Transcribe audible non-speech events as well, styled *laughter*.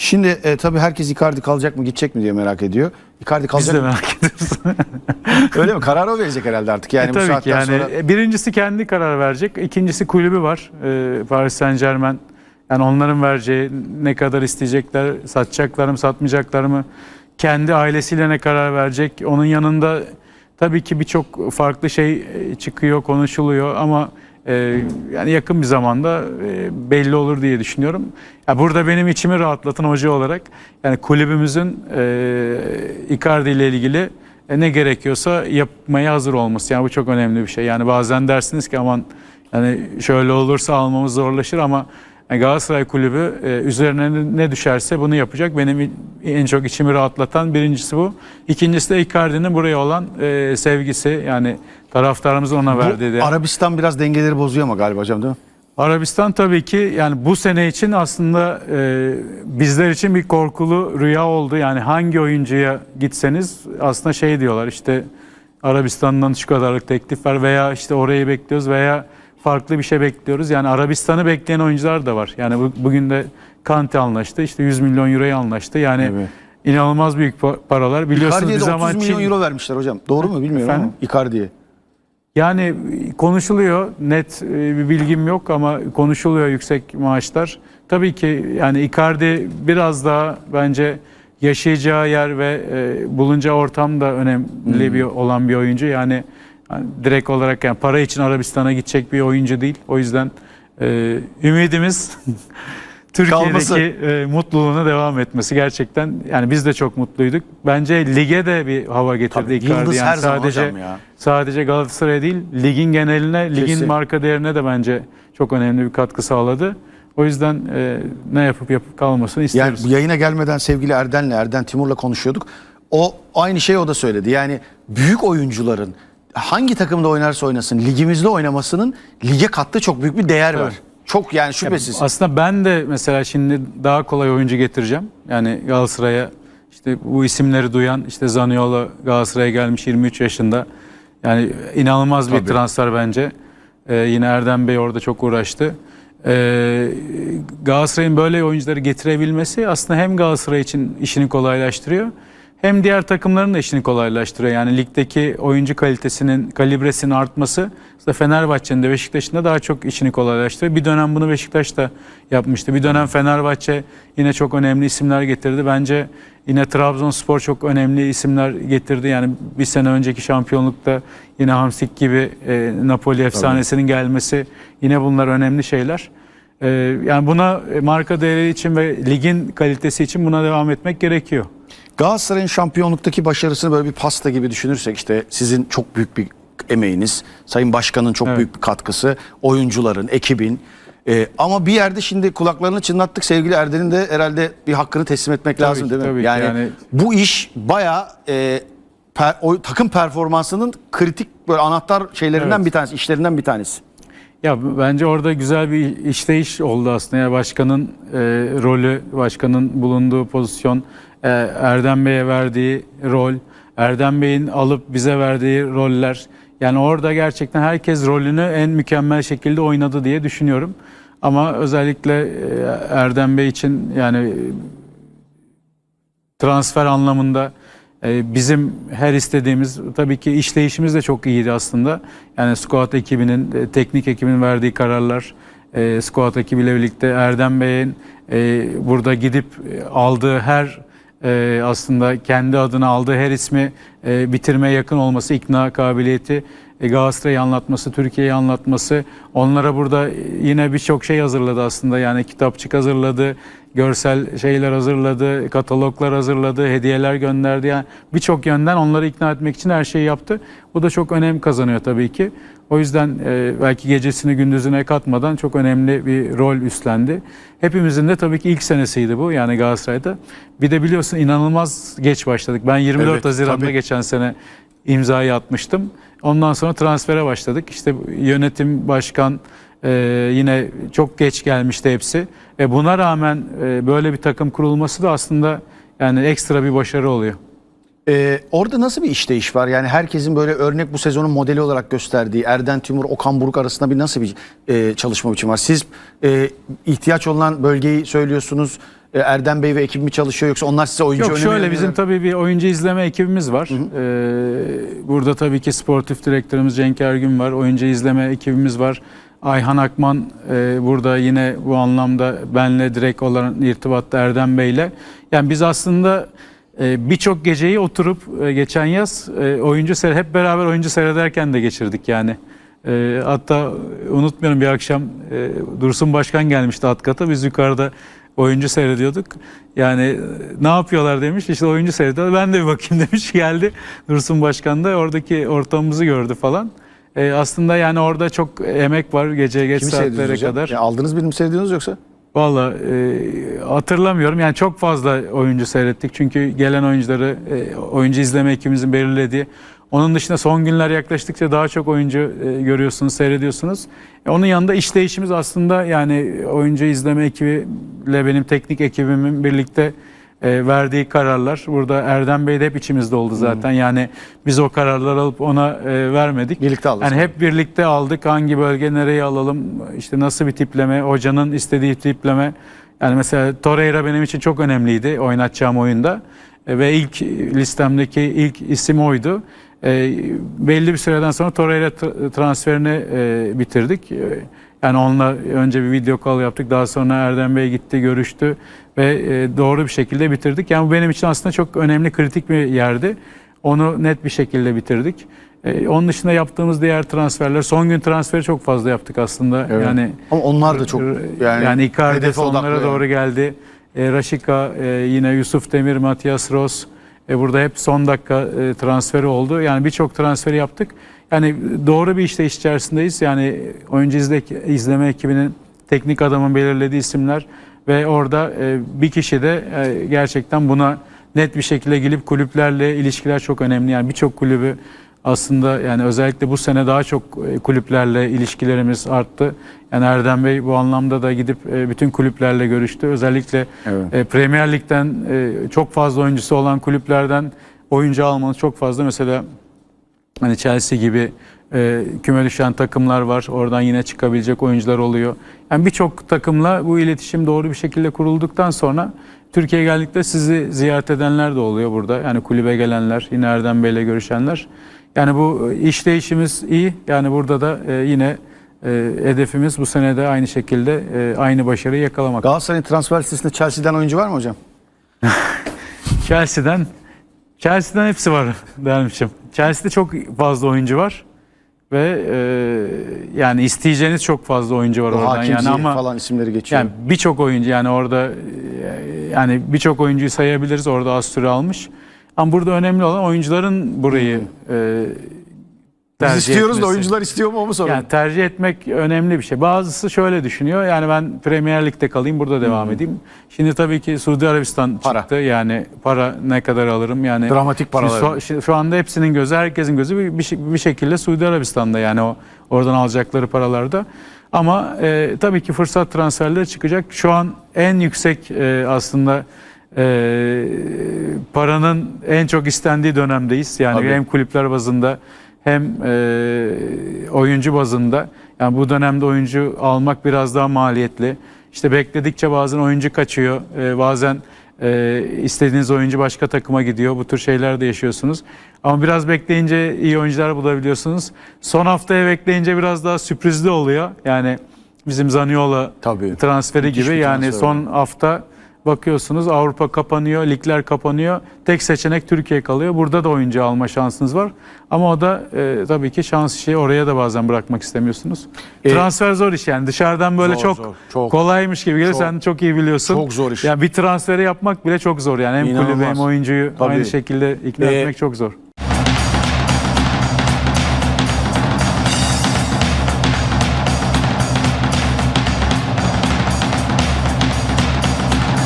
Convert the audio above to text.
Şimdi e, tabii herkes Icardi kalacak mı gidecek mi diye merak ediyor. Icardi Biz kalacak de mı? merak ediyoruz. *laughs* Öyle mi? Kararı o verecek herhalde artık. Yani E, bu tabii ki saatten yani sonra. e, birincisi kendi karar verecek. İkincisi kulübü var. E, Paris Saint Germain. Yani onların vereceği ne kadar isteyecekler, satacaklar mı, satmayacaklar mı? Kendi ailesiyle ne karar verecek? Onun yanında tabii ki birçok farklı şey e, çıkıyor, konuşuluyor ama e, yani yakın bir zamanda e, belli olur diye düşünüyorum. Ya burada benim içimi rahatlatan hoca olarak yani kulübümüzün e, Icardi ile ilgili e, ne gerekiyorsa yapmaya hazır olması. Yani bu çok önemli bir şey. Yani bazen dersiniz ki aman yani şöyle olursa almamız zorlaşır ama yani Galatasaray Kulübü e, üzerine ne- düşerse bunu yapacak. Benim en çok içimi rahatlatan birincisi bu. İkincisi de Icardi'nin buraya olan e, sevgisi. Yani taraftarımızın ona verdiği Bu de. Arabistan biraz dengeleri bozuyor ama galiba hocam değil mi? Arabistan tabii ki yani bu sene için aslında e, bizler için bir korkulu rüya oldu. Yani hangi oyuncuya gitseniz aslında şey diyorlar işte Arabistan'dan şu kadarlık teklif var veya işte orayı bekliyoruz veya farklı bir şey bekliyoruz. Yani Arabistan'ı bekleyen oyuncular da var. Yani bu- bugün de Kante anlaştı işte 100 milyon euroya anlaştı. Yani Evet. inanılmaz büyük pa- paralar. Biliyorsunuz Icardi'ye bir de 30 zaman milyon Çin- euro vermişler hocam. Doğru mu bilmiyorum Efendim? ama Icardi'ye. Yani konuşuluyor. Net e, bir bilgim yok ama konuşuluyor yüksek maaşlar. Tabii ki yani Icardi biraz daha bence yaşayacağı yer ve e, bulunacağı ortam da önemli bir olan bir oyuncu. Yani, yani direkt olarak yani para için Arabistan'a gidecek bir oyuncu değil. O yüzden e, ümidimiz *laughs* Türkiye'deki Kalması. e, mutluluğuna devam etmesi gerçekten yani biz de çok mutluyduk. Bence lige de bir hava getirdi Tabii, Icardi. yıldız Yani her zaman sadece hocam ya. sadece Galatasaray'a değil ligin geneline, ligin Kesin. marka değerine de bence çok önemli bir katkı sağladı. O yüzden e, ne yapıp yapıp kalmasını Yani istiyoruz. bu yayına gelmeden sevgili Erden'le, Erden Timur'la konuşuyorduk. O aynı şeyi o da söyledi. Yani büyük oyuncuların hangi takımda oynarsa oynasın ligimizde oynamasının lige kattığı çok büyük bir değer var. Çok yani şüphesiz. Aslında ben de mesela şimdi daha kolay oyuncu getireceğim. Yani Galatasaray'a işte bu isimleri duyan işte Zaniolo Galatasaray'a gelmiş 23 yaşında. Yani inanılmaz bir Tabii. transfer bence. Ee, yine Erdem Bey orada çok uğraştı. Ee, Galatasaray'ın böyle oyuncuları getirebilmesi aslında hem Galatasaray için işini kolaylaştırıyor hem diğer takımların da işini kolaylaştırıyor. Yani ligdeki oyuncu kalitesinin, kalibresinin artması işte Fenerbahçe'nin de Beşiktaş'ın da daha çok işini kolaylaştırıyor. Bir dönem bunu Beşiktaş da yapmıştı. Bir dönem Fenerbahçe yine çok önemli isimler getirdi. Bence yine Trabzonspor çok önemli isimler getirdi. Yani bir sene önceki şampiyonlukta yine Hamsik gibi e, Napoli efsanesinin gelmesi yine bunlar önemli şeyler. E, yani buna marka değeri için ve ligin kalitesi için buna devam etmek gerekiyor. Galatasaray'ın şampiyonluktaki başarısını böyle bir pasta gibi düşünürsek işte sizin çok büyük bir emeğiniz, Sayın Başkan'ın çok Evet. büyük bir katkısı, oyuncuların, ekibin. Ee, ama bir yerde şimdi kulaklarını çınlattık sevgili Erden'in de herhalde bir hakkını teslim etmek Tabii lazım ki, değil mi? tabii yani, Yani- bu iş bayağı e, per- o, takım performansının kritik böyle anahtar şeylerinden Evet. bir tanesi, işlerinden bir tanesi. Ya bence orada güzel bir işleyiş oldu aslında. Yani başkanın e, rolü, başkanın bulunduğu pozisyon, Erdem Bey'e verdiği rol, Erdem Bey'in alıp bize verdiği roller. Yani orada gerçekten herkes rolünü en mükemmel şekilde oynadı diye düşünüyorum. Ama özellikle e, Erdem Bey için yani transfer anlamında e, bizim her istediğimiz tabii ki işleyişimiz de çok iyiydi aslında. Yani squad ekibinin, e, teknik ekibinin verdiği kararlar, e, squad ekibiyle birlikte Erdem Bey'in e, burada gidip e, aldığı her e, aslında kendi adına aldığı her ismi e, bitirmeye yakın olması, ikna kabiliyeti, e, Galatasaray'ı anlatması, Türkiye'yi anlatması, onlara burada yine birçok şey hazırladı aslında. Yani kitapçık hazırladı, görsel şeyler hazırladı, kataloglar hazırladı, hediyeler gönderdi. Yani birçok yönden onları ikna etmek için her şeyi yaptı. Bu da çok önem kazanıyor tabii ki. O yüzden e, belki gecesini gündüzüne katmadan çok önemli bir rol üstlendi. Hepimizin de tabii ki ilk senesiydi bu yani Galatasaray'da. Bir de biliyorsun inanılmaz geç başladık. Ben 24 Evet, Haziran'da tabii. geçen sene imzayı atmıştım. Ondan sonra transfere başladık. İşte yönetim, başkan e, yine çok geç gelmişti hepsi. E, buna rağmen e, böyle bir takım kurulması da aslında yani ekstra bir başarı oluyor. Ee, orada nasıl bir işleyiş var? Yani herkesin böyle örnek bu sezonun modeli olarak gösterdiği Erden Timur, Okan Buruk arasında bir nasıl bir e, çalışma biçimi var? Siz e, ihtiyaç olan bölgeyi söylüyorsunuz. E, Erdem Bey ve ekibi mi çalışıyor yoksa onlar size oyuncu Yok şöyle bizim tabii bir oyuncu izleme ekibimiz var. Ee, burada tabii ki sportif direktörümüz Cenk Ergün var. Oyuncu izleme ekibimiz var. Ayhan Akman e, burada yine bu anlamda benle direkt olan irtibatta Erdem Bey'le. Yani biz aslında e, birçok geceyi oturup e, geçen yaz e, oyuncu seyre hep beraber oyuncu seyrederken de geçirdik yani. E, hatta unutmuyorum bir akşam e, Dursun Başkan gelmişti Atkat'a. Biz yukarıda oyuncu seyrediyorduk. Yani e, ne yapıyorlar demiş. İşte oyuncu seyrediyorlar. Ben de bir bakayım *laughs* demiş. Geldi Dursun Başkan da oradaki ortamımızı gördü falan. E, aslında yani orada çok emek var gece geç Kimi saatlere hocam? kadar. Ya aldınız birini mi yoksa? Valla e, hatırlamıyorum. Yani çok fazla oyuncu seyrettik. Çünkü gelen oyuncuları e, oyuncu izleme ekibimizin belirlediği. Onun dışında son günler yaklaştıkça daha çok oyuncu e, görüyorsunuz, seyrediyorsunuz. E, onun yanında işleyişimiz aslında yani oyuncu izleme ekibiyle benim teknik ekibimin birlikte e, verdiği kararlar. Burada Erdem Bey de hep içimizde oldu zaten. Yani biz o kararları alıp ona e, vermedik. Birlikte aldınız. Yani hep birlikte aldık. Hangi bölge nereye alalım? İşte nasıl bir tipleme? Hocanın istediği tipleme. Yani mesela Torreira benim için çok önemliydi oynatacağım oyunda. E, Ve ilk listemdeki ilk isim oydu. E, belli bir süreden sonra Torreira tra- transferini e, bitirdik. E, yani onunla önce bir video call yaptık. Daha sonra Erdem Bey gitti, görüştü ve e, doğru bir şekilde bitirdik. Yani bu benim için aslında çok önemli, kritik bir yerdi. Onu net bir şekilde bitirdik. E, onun dışında yaptığımız diğer transferler, son gün transferi çok fazla yaptık aslında. Evet. Yani Ama onlar da çok yani, yani, Icardi sonlara odaklı doğru yani. geldi. E, Raşika, e, yine Yusuf Demir, Matias Ros. E, burada hep son dakika e, transferi oldu. Yani birçok transferi yaptık. Yani doğru bir işleyiş içerisindeyiz. Yani oyuncu izle, izleme ekibinin teknik adamın belirlediği isimler ve orada e, bir kişi de e, gerçekten buna net bir şekilde gelip kulüplerle ilişkiler çok önemli. Yani birçok kulübü aslında yani özellikle bu sene daha çok e, kulüplerle ilişkilerimiz arttı. Yani Erdem Bey bu anlamda da gidip e, bütün kulüplerle görüştü. Özellikle Evet. e, Premier Lig'den çok fazla oyuncusu olan kulüplerden oyuncu almanız çok fazla. Mesela hani Chelsea gibi e, küme düşen takımlar var. Oradan yine çıkabilecek oyuncular oluyor. Yani birçok takımla bu iletişim doğru bir şekilde kurulduktan sonra Türkiye'ye geldikte sizi ziyaret edenler de oluyor burada. Yani kulübe gelenler, yine Erdem Bey'le görüşenler. Yani bu işleyişimiz iyi. Yani burada da e, yine e, hedefimiz bu sene de aynı şekilde e, aynı başarıyı yakalamak. Galatasaray'ın transfer listesinde Chelsea'den oyuncu var mı hocam? *laughs* Chelsea'den Chelsea'den hepsi var *laughs* dermişim. Chelsea'de çok fazla oyuncu var ve e, yani isteyeceğiniz çok fazla oyuncu var O oradan Hakim yani ama falan isimleri geçiyor. yani birçok oyuncu yani orada e, yani birçok oyuncuyu sayabiliriz orada az süre almış. Ama burada önemli olan oyuncuların burayı e, Biz tercih istiyoruz da etmesi. oyuncular istiyor mu o mu sorun? Yani tercih etmek önemli bir şey. Bazısı şöyle düşünüyor. Yani ben Premier Lig'de kalayım, burada devam edeyim. Şimdi tabii ki Suudi Arabistan Para. çıktı. Yani para ne kadar alırım? Yani Dramatik paralar. Şu, şimdi şu anda hepsinin gözü, herkesin gözü bir, bir, şey- bir şekilde Suudi Arabistan'da. Yani o oradan alacakları paralarda. Ama e, tabii ki fırsat transferleri çıkacak. Şu an en yüksek e, aslında e, paranın en çok istendiği dönemdeyiz. Yani Tabii. hem kulüpler bazında hem e, oyuncu bazında. Yani bu dönemde oyuncu almak biraz daha maliyetli. İşte bekledikçe bazen oyuncu kaçıyor. E, bazen e, istediğiniz oyuncu başka takıma gidiyor. Bu tür şeyler de yaşıyorsunuz. Ama biraz bekleyince iyi oyuncular bulabiliyorsunuz. Son haftaya bekleyince biraz daha sürprizli oluyor. Yani bizim Zaniola Tabii. transferi Müthiş gibi yani transfer son hafta bakıyorsunuz Avrupa kapanıyor, ligler kapanıyor. Tek seçenek Türkiye kalıyor. Burada da oyuncu alma şansınız var. Ama o da e, tabii ki şans işi. Oraya da bazen bırakmak istemiyorsunuz. E, Transfer zor iş yani. Dışarıdan böyle Zor, çok, zor, çok. kolaymış gibi gelir. Çok. Sen çok iyi biliyorsun. Çok zor iş. Yani bir transferi yapmak bile çok zor yani. Hem İnanılmaz. hem oyuncuyu Tabii. aynı şekilde ikna E, etmek çok zor.